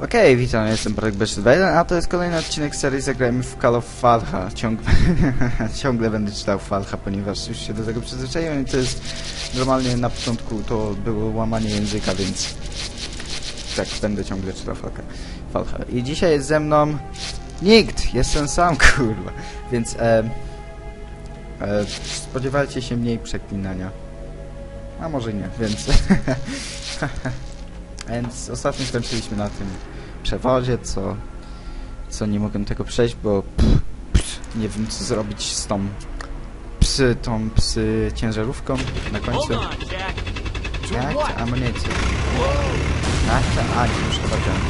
Okej, witam, jestem Bartek Beszydwajden, a to jest kolejny odcinek serii Zagrajmy w Call of Falcha. Ciągle, ciągle będę czytał Falcha, ponieważ już się do tego przyzwyczaiłem i to jest normalnie na początku to było łamanie języka, więc tak będę ciągle czytał Falcha. Falcha. I dzisiaj jest ze mną nikt, jestem sam, kurwa. Więc e, e, spodziewajcie się mniej przeklinania. A może nie, więc... Więc ostatnio skończyliśmy na tym przewozie, co, co nie mogłem tego przejść, bo pff, pff, nie wiem co zrobić z tą psy, tą psy ciężarówką na końcu. To amunicję? To... A, już chyba wziąłem.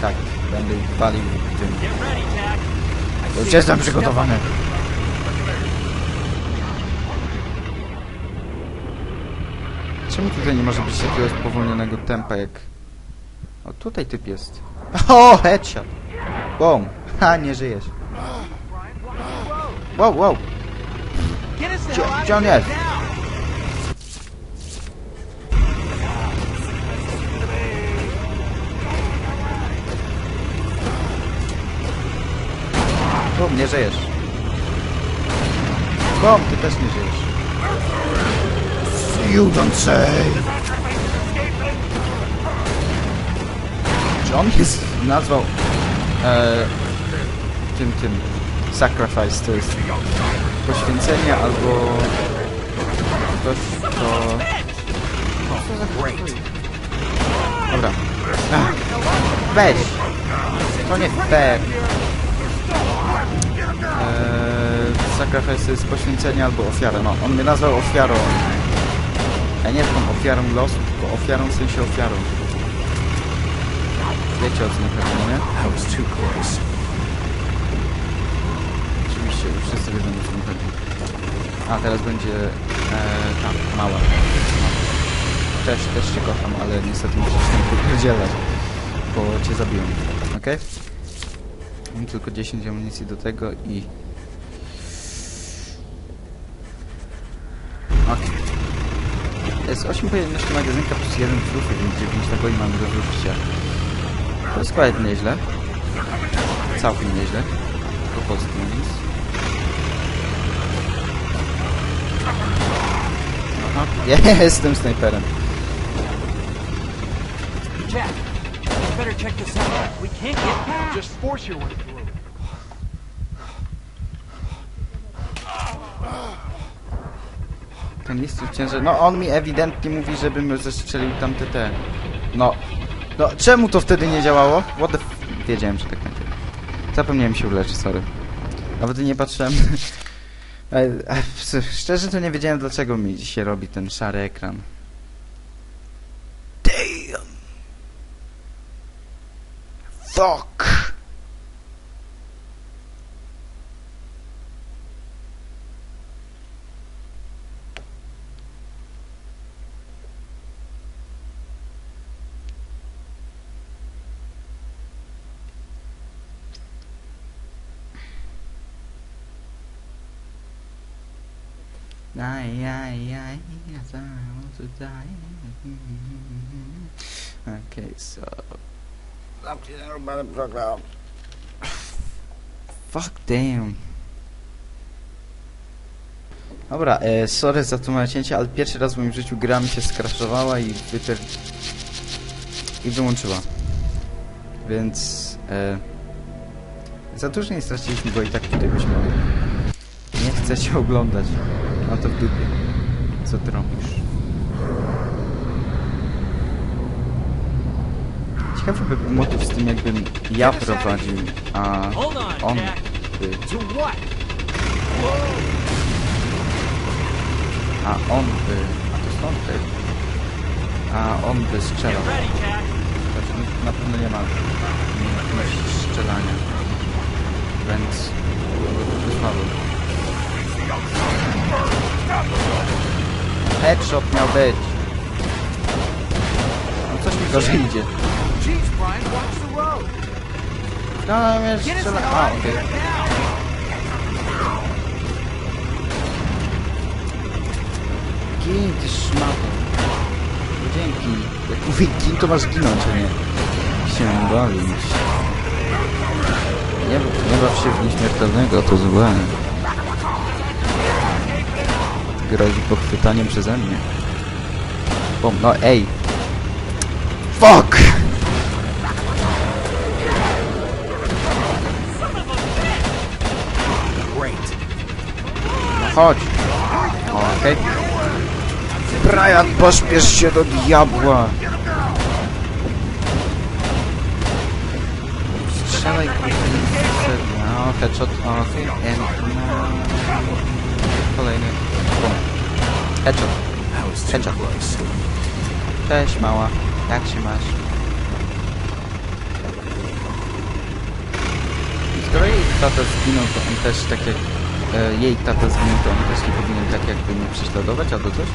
Tak, będę ich walił tym. Już jestem przygotowany. Czemu tutaj nie może być takiego spowolnionego tempa jak... O, tutaj typ jest. O, headshot! Boom! Ha, nie żyjesz. Wow, wow! Gdzie- gdzie on jest? Boom, nie żyjesz. Boom, ty też nie żyjesz. You don't say! Czy on jest nazwał e, tym, tym sacrifice, to jest poświęcenie albo ktoś, kto... Dobra. Ach, weź! To nie fair. Eee, sacrifice to jest poświęcenie albo ofiara. No, on mnie nazwał ofiarą. Ja nie jestem ofiarą losu, tylko ofiarą w sensie ofiarą. Wiecie o co mi chodzi, nie? That was too close. Oczywiście, już wszyscy wiedzą o co mi chodzi. A, teraz będzie... E, tam, mała. Też, też cię kocham, ale niestety musisz z tym wypierdzielać, bo cię zabiją. Okej? Mam tylko 10 amunicji do tego i... Jest 8 pojemności magazynka plus 1 trufy, więc 9 naboi mamy do zużycia. To jest quite nieźle. Całkiem nieźle. Po prostu mówiąc. Aha, ja jestem snajperem. Jack, you better check this out. We can't get. Just force your way through. Ten ciężar... No on mi ewidentnie mówi, żebym zestrzelił tamte te... No... No czemu to wtedy nie działało? What the f... Wiedziałem, że tak będzie. Zapomniałem się uleczyć, sorry. Nawet nie patrzyłem... Szczerze to nie wiedziałem dlaczego mi się robi ten szary ekran. I want to die. Okay, so... Fuck damn. Dobra, e, sorry za to małe cięcie, ale pierwszy raz w moim życiu gra mi się skraszowała i wypier... i wyłączyła. Więc... E, za dużo nie straciliśmy, bo i tak tutaj byśmy... Nie chcę cię oglądać. Mam to w dupie. Co ty robisz? Ciekawy by był motyw z tym, jakbym ja prowadził, a on, by... A on by... A to stąd ty. A on by strzelał. Znaczy, nikt na pewno nie ma umiejętności strzelania. Więc... to słabo. Headshot miał być. No coś mi gorzej idzie. Road. No, mnie strzela... A, okej. now. Gin, ty szmato. Dzięki. Jak mówię gin, to masz ginąć, a nie się bawić. Nie, nie baw się w nieśmiertelnego, to złe. Grozi pochwytaniem przeze mnie. Bom, no ej! Fuck! Chodź! Okej. Brian, pośpiesz się do diabła! Strzelaj No, headshot, okej. Okay. Kolejny. Bum. Headshot. Headshot. Cześć mała, jak się masz? Skoro jej tata zginął, to on też tak jak... E, jej tata zginął, to on też nie powinien tak jakby mnie prześladować albo coś?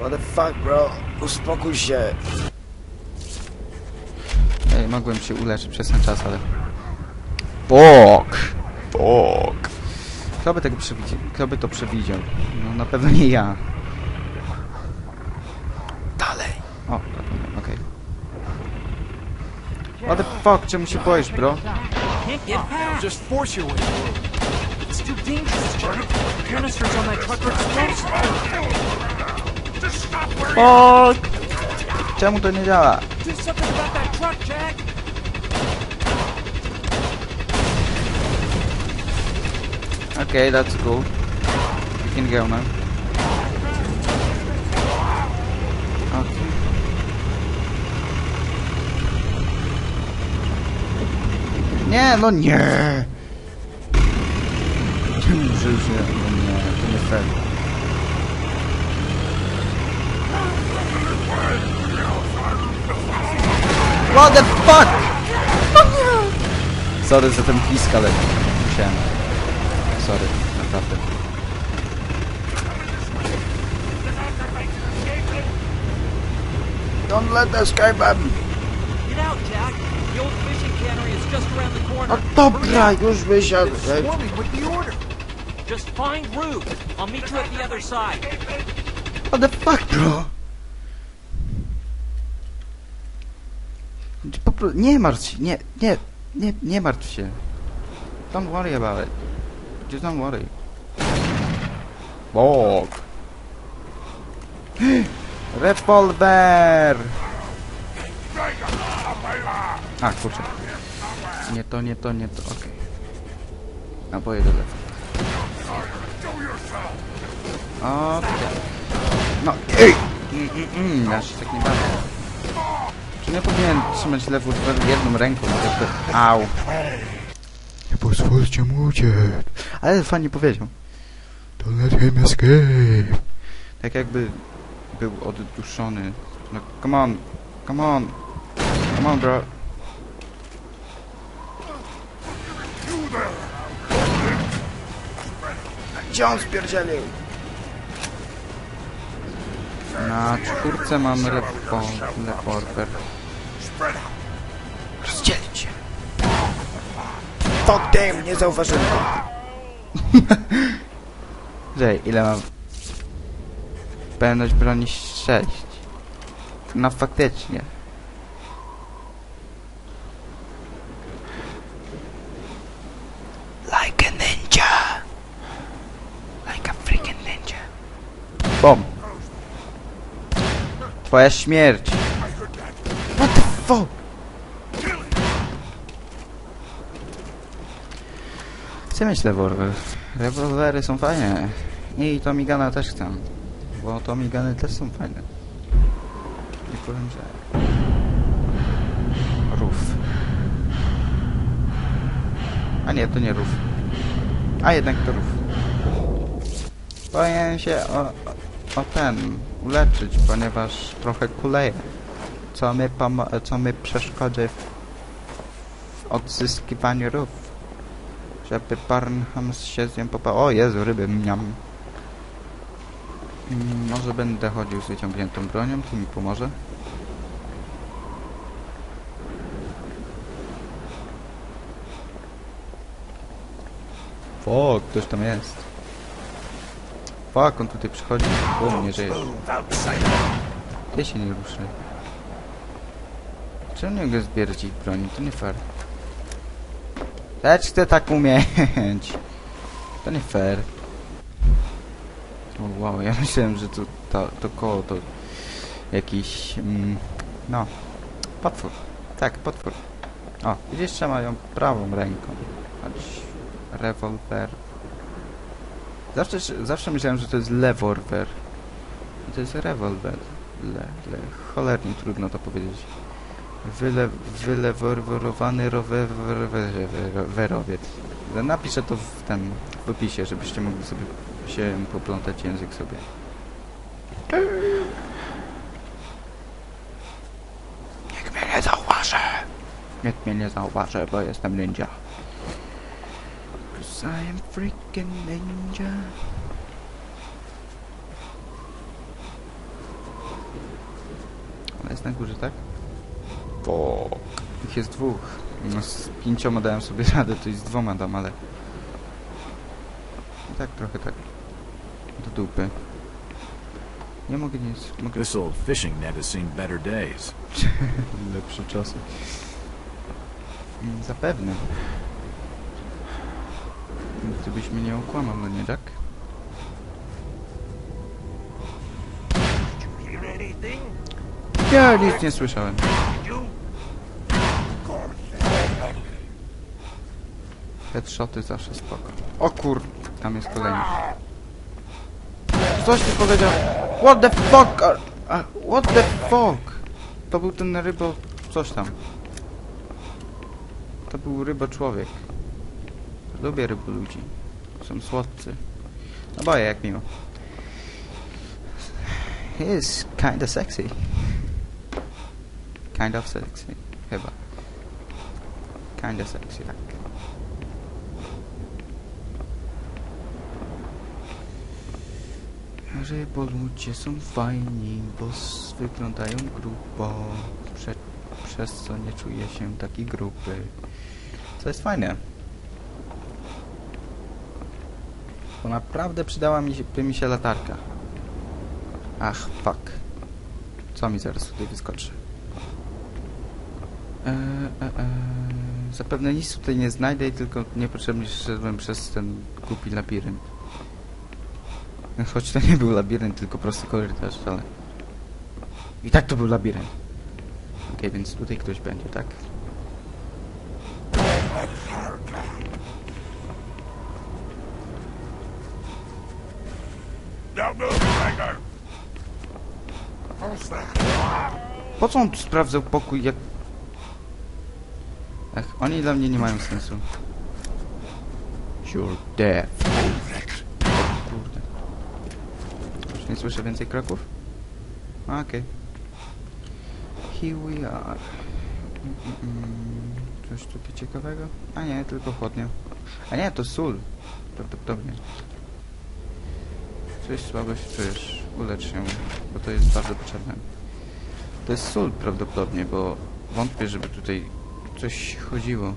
What the fuck, bro? Uspokój się. Ej, mogłem się uleczyć przez ten czas, ale... Bok! Bok! Kto by tego przewidział? Kto by to przewidział? No na pewno nie ja. Dalej. O, okej. What the fuck, czemu się boisz, bro? Can't get past. Just force your way through. It's too dangerous, Jack. Canisters on that truck are explosive. Fuck! Czemu to nie działa? Do something about that truck, Jack. Okay, that's cool. You can go now. Nie, no nie! Czemu że już nie? No nie, to nie fair. What the fuck? Sorry za ten pisk, ale musiałem. Sorry, naprawdę. Don't let us escape him. Get out, Jack. No dobra, już wysiadł. Just find. I'll meet you at the other side. What the fuck, bro? Nie martw się, nie, nie, nie, nie martw się. Don't worry about it. Just don't worry. Bok. Revolver! A, kurczę. Nie to, nie to, nie to, okej. Naboje do lewa. Okej. No, ej! Mm, mm, mm, ja się tak nie bawię. Czy nie powinien trzymać lewu jedną ręką? Jakby... Au. Nie pozwólcie mu uciec. Ale fajnie powiedział. Don't let him escape. Tak jakby był odduszony. No, come on. Come on. Come on, bro. Gdzie on spierdzielił? Na czwórce mamy repo, reporter. Rozdzielić się. Fuck damn, nie zauważyłem. Że ile mam? Pełność broni 6. No faktycznie. Like a ninja. Like a freaking ninja. Bom. Twoja śmierć. What the fuck? Chcę mieć rewolwer. Rewolwery są fajne. I Tomigana też chcę. Bo Tomigany też są fajne. Nie powiem, że... Rów. A nie, to nie rów. A jednak to rów. Powinien się o, o, o ten uleczyć, ponieważ trochę kuleje. Co mi, co mi przeszkodzi w, w odzyskiwaniu rów. Żeby Barnham się z nią popał. O Jezu, ryby miam. Mm, Może będę chodził z wyciągniętą bronią, to mi pomoże. Fuck, ktoś tam jest. Fuck, on tutaj przychodzi. Bum, nie żyjesz. Ty się nie ruszy. Czemu nie mogę zbierać ich broni? To nie fair. Też chcę tak umieć. To nie fair. O, wow, ja myślałem, że to, to, to koło to jakiś... Mm, no, potwór. Tak, potwór. O, widzisz, trzyma ją prawą ręką. Choć rewolwer. Zawsze, zawsze myślałem, że to jest leworwer. To jest rewolwer. Le, le, cholernie trudno to powiedzieć. Wyle, wyleworwerowany rowerowiec. Napiszę to w ten w opisie, żebyście mogli sobie się poplątać język sobie. Niech mnie nie zauważy. Nikt mnie nie zauważy, bo jestem ninja. Cause I am freaking ninja. Ona jest na górze, tak? Fuck. Ich jest dwóch. No z pięcioma dałem sobie radę, to i z dwoma dam, ale... I tak trochę tak. Do dupy. Nie mogę nic. Mogę This old fishing net has seen better days. lepsze czasy. Mm, Zapewne. Ty byś mnie nie okłamał, no nie, Jack? Ja nic nie słyszałem. Headshoty zawsze spoko. O kur... Tam jest kolejny. Coś ty powiedział? What the fuck? What the fuck? To był ten rybo... coś tam. To był rybo człowiek. Lubię rybo ludzi. Są słodcy. No boję, jak miło. He is kinda sexy. Kind of sexy. Chyba. Kinda sexy, tak. Rybo ludzie są fajni, bo wyglądają grubo. Prze przez co nie czuję się taki gruby. Co jest fajne. Bo naprawdę przydała mi się, by mi się latarka. Ach, fuck. Co mi zaraz tutaj wyskoczy? Eee, e, e, zapewne nic tutaj nie znajdę i tylko niepotrzebnie szedłem przez ten głupi labirynt. Choć to nie był labirynt, tylko prosty korytarz, ale... I tak to był labirynt. Okej, więc tutaj ktoś będzie, tak? Po co on tu sprawdzał pokój, jak... Ach, oni dla mnie nie mają sensu. You're dead. Kurde. Już nie słyszę więcej kroków? Okej. Here we are. Mm, mm. Coś tutaj ciekawego? A nie, tylko chłodnia. A nie, to sól. Prawdopodobnie. Coś słabo się czujesz. Ulecz się, bo to jest bardzo potrzebne. To jest sól prawdopodobnie, bo wątpię, żeby tutaj coś chodziło.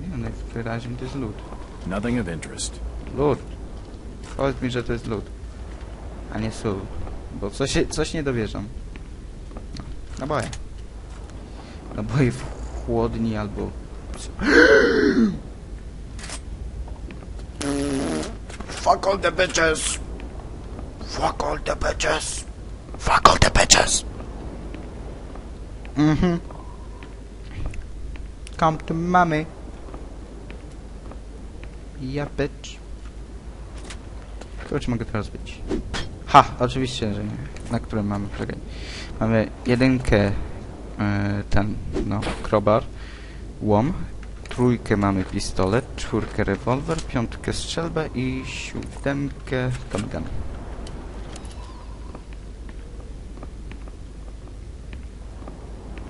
Nie no, najwyraźniej to jest lód. Nothing of interest. Lód. Powiedz mi, że to jest lód. A nie sól. Bo coś, coś nie dowierzam. Naboje. Naboje w chłodni albo... Fuck all the bitches. Fuck all the bitches. Fuck all the bitches. Mhm. Come to mommy. Ja bitch. Czy mogę teraz być. Ha! Oczywiście, że nie. Na którym mamy, czekaj. Mamy jedynkę, e, ten, no, krobar, łom. Trójkę mamy pistolet, czwórkę rewolwer, piątkę strzelbę i siódemkę Tommy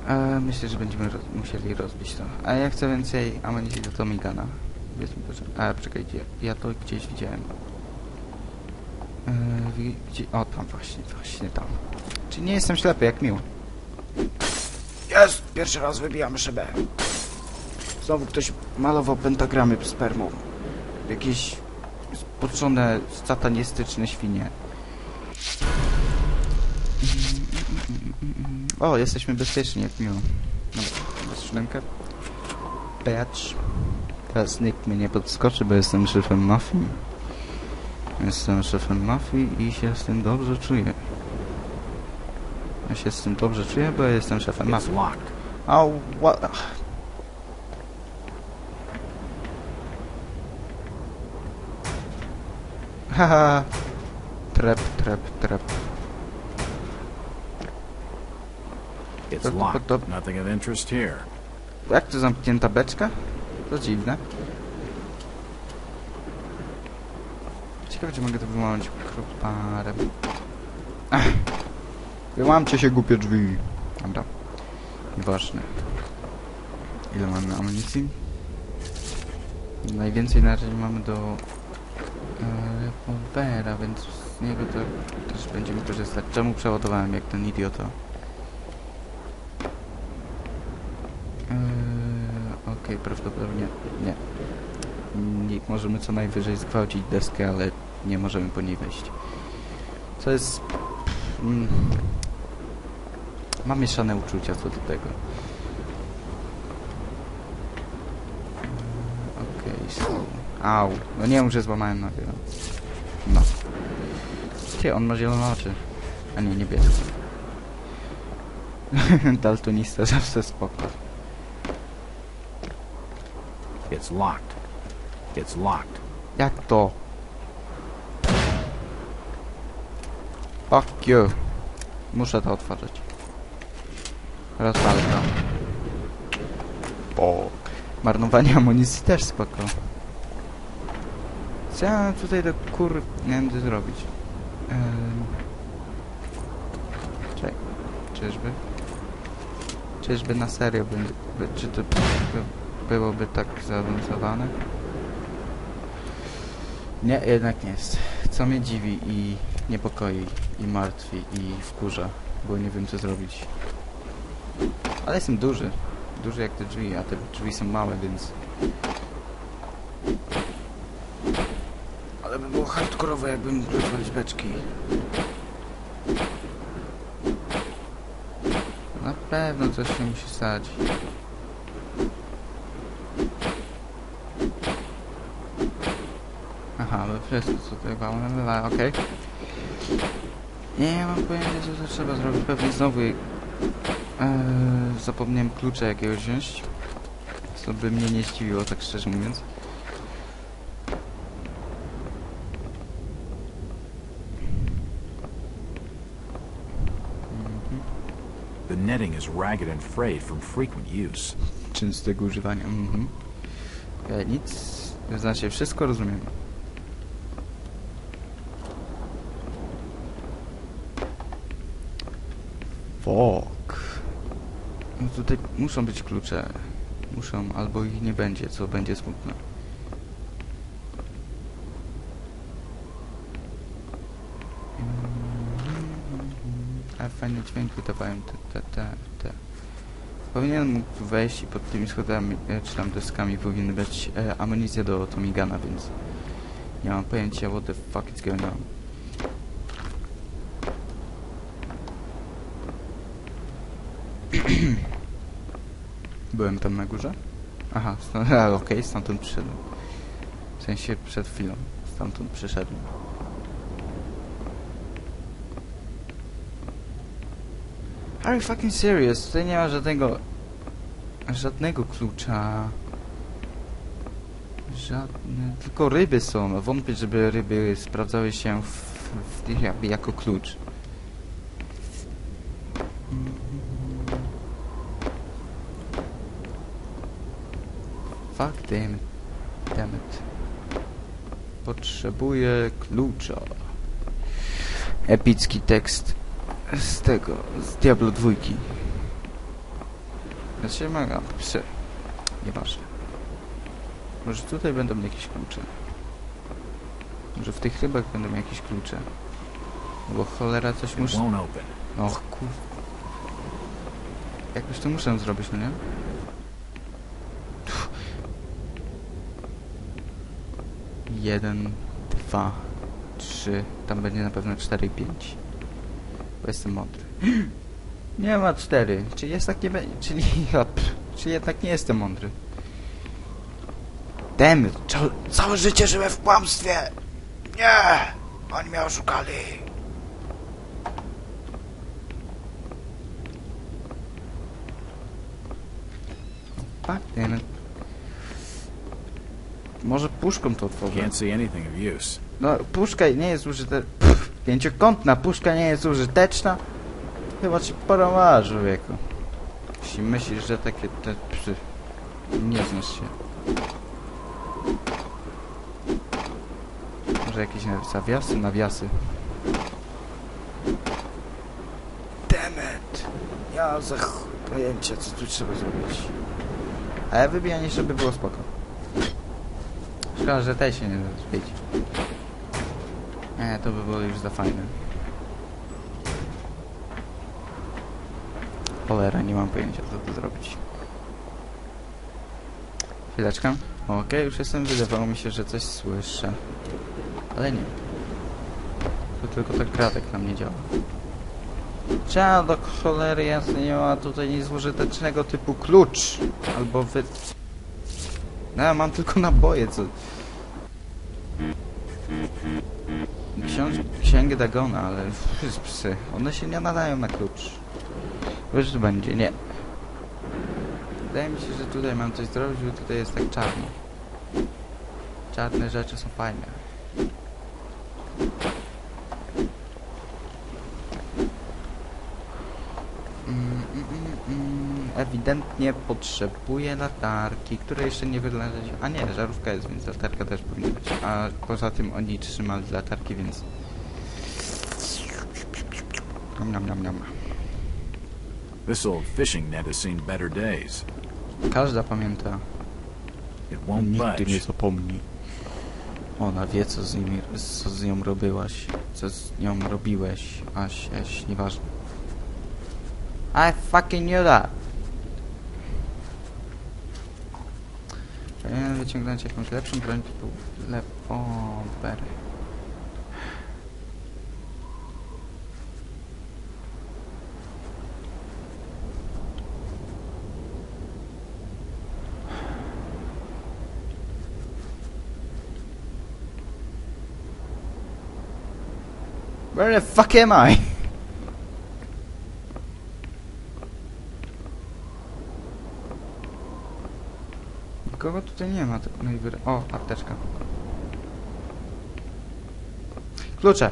E, myślę, że będziemy roz musieli rozbić to. A ja chcę więcej amunicji do Tomigana. A, czekajcie, ja to gdzieś widziałem. E, gdzie... O, tam właśnie, właśnie tam. Czy nie jestem ślepy, jak miło. Jest! Pierwszy raz wybijamy szybę. Znowu ktoś malował pentagramy spermą. Jakieś spoczone, satanistyczne świnie. O, jesteśmy bezpieczni, jak miło. No, masz szynkę? Batch. Teraz nikt mnie nie podskoczy, bo jestem szefem mafii. Jestem szefem mafii i się z tym dobrze czuję. Ja się z tym dobrze czuję, bo ja jestem szefem mafii. Au, what? Haha. Trep, trep, trep. It's locked. dop. Nothing of interest here. Jak to zamknięta beczka? To dziwne. Ciekawe, czy mogę to wyłączyć kroparem. Ach. Wyłamcie się, głupie drzwi. Dobra. Nieważne. Ile mamy amunicji? Najwięcej na razie mamy do e, rewolwera, więc z niego to też będziemy korzystać. Czemu przeładowałem jak ten idiota? Okej, prawdopodobnie nie. nie. Możemy co najwyżej zgwałcić deskę, ale nie możemy po niej wejść. Co jest... Mm, mam mieszane uczucia co do tego. Okej, so... Au, no nie muszę złamałem nogę. no. No. Ty, on ma zielone oczy. A nie, niebieskie. Daltonista zawsze spoko. It's locked. It's locked. Jak to? Fuck you. Muszę to otworzyć. Rozwalę to. O. Marnowanie amunicji też spoko. Co ja tutaj do kur... nie wiem zrobić. Ehm... Czekaj. Czyżby? Czyżby na serio będzie... Czy to byłoby tak zaawansowane? Nie, jednak nie jest. Co mnie dziwi i niepokoi, i martwi, i wkurza, bo nie wiem co zrobić. Ale jestem duży. Duży jak te drzwi, a te drzwi są małe, więc... Ale by było hardkorowe, jakbym rozwalić beczki. Na pewno coś się musi stać. Aha, ale wszystko co tego, ale okej. Nie mam pojęcia co to trzeba zrobić, pewnie znowu eee, zapomniałem klucza jakiegoś wziąć. Co by mnie nie zdziwiło, tak szczerze mówiąc. Mhm. The netting is ragged and frayed from frequent use. Częstego używania, mhm. Okej, nic, znaczy wszystko rozumiem. Fok. No tutaj muszą być klucze. Muszą, albo ich nie będzie, co będzie smutne. A fajne dźwięki wydawają te, te, te, te. Powinienem wejść i pod tymi schodami, e, czy tam deskami powinny być e, amunicja do Tomigana, więc nie mam pojęcia what the fuck is going on. Byłem tam na górze? Aha, stąd, okej, stamtąd przyszedłem. W sensie przed chwilą, stamtąd przyszedłem. Are you fucking serious? Tutaj nie ma żadnego... Żadnego klucza. Żadne... Tylko ryby są. Wątpię, żeby ryby sprawdzały się w, w jako klucz. Fuck damn it. Damn it. Potrzebuję klucza. Epicki tekst z tego, z Diablo dwójki. Znaczy mega, psy. Nieważne. Może tutaj będą jakieś klucze. Może w tych rybach będą jakieś klucze. No Bo cholera coś muszę... Och kur... Jakoś to muszę zrobić, no nie? Jeden, dwa, trzy, tam będzie na pewno cztery i pięć. Bo jestem mądry. Nie ma cztery. Czyli jest tak nie będzie. Czyli. ja, Czyli jednak nie jestem mądry. Demy. Cał- Całe życie żyłem w kłamstwie. Nie! Oni mnie oszukali. Fuck damn it. Może puszką to otworzę. Can't see anything of use. No, puszka nie jest użyteczna. Pięciokątna puszka nie jest użyteczna. Chyba ci porąbała, człowieku. Jeśli myślisz, że takie te psy... Nie znasz się. Może jakieś na- zawiasy, nawiasy. Demet. Ja za pojęcia, co tu trzeba zrobić. Ale wybijanie, żeby było spoko. Szkoda, że tej się nie da zbić. Nie, to by było już za fajne. Cholera, nie mam pojęcia, co tu zrobić. Chwileczkę. Okej, już jestem, wydawało mi się, że coś słyszę. Ale nie. To tylko tak gratek na mnie działa. Trzeba do cholery nie ma tutaj nic użytecznego typu klucz. Albo wy... No mam tylko naboje, co... Książ... Księgę Dagona, ale... Psy. One się nie nadają na klucz. Wiesz, będzie, nie. Wydaje mi się, że tutaj mam coś zrobić, bo tutaj jest tak czarno. Czarne rzeczy są fajne. Mm, mm, mm, mm. Ewidentnie potrzebuję latarki, które jeszcze nie wyleciały. A nie, żarówka jest, więc latarka też powinna być. A poza tym oni trzymali latarki, więc... Nam, nam, nam, nam. This old fishing net has seen better days. Każda pamięta. Nigdy nie zapomni. Ona wie, co z, nimi, co z nią robiłaś, co z nią robiłeś, aś, aś, nieważne. I fucking knew that. Wyciągnąć jakąś lepszą broń. Where the fuck am I? Nikogo tutaj nie ma, tylko najwyraźniej... O, apteczka. Klucze!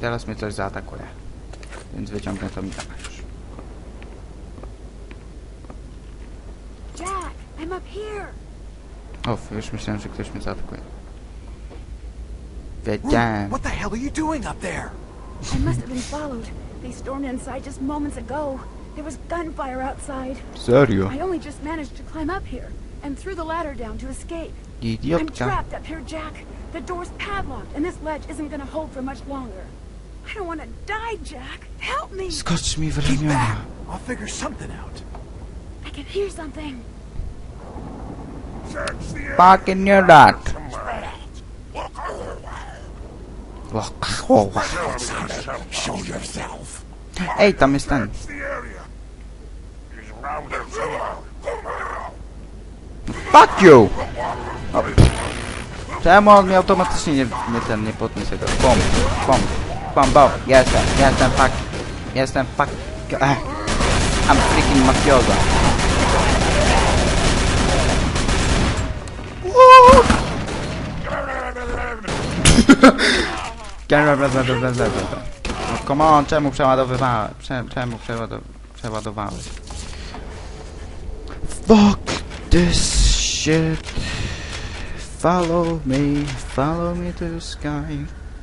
Teraz mnie coś zaatakuje. Więc wyciągnę to mi tak już. Jack, I'm up here. O, już myślałem, że ktoś mnie zaatakuje. Wiedziałem. What the hell are you doing up there? I must have been followed. They stormed inside just moments ago. There was gunfire outside. Serio? I only just managed to climb up here and threw the ladder down to escape. I'm trapped up here, Jack. The door's padlocked, and this ledge isn't gonna hold for much longer. I don't want to die, Jack. Help me. Skocz mi w Keep ramiona. back. I'll figure something out. I can hear something. Fucking knew that. O, Show yourself. Ej, tam jest ten. Fuck you! O. Czemu on mi automatycznie nie, nie ten, nie podniesie go? Bum, bum, bum, bum. Jestem, jestem fuck. Jestem fuck. Ech. I'm freaking mafioza. No come on, czemu przeładowywałeś? Cze, czemu przeładow przeładowałeś? This shit. Follow me, follow me to the sky.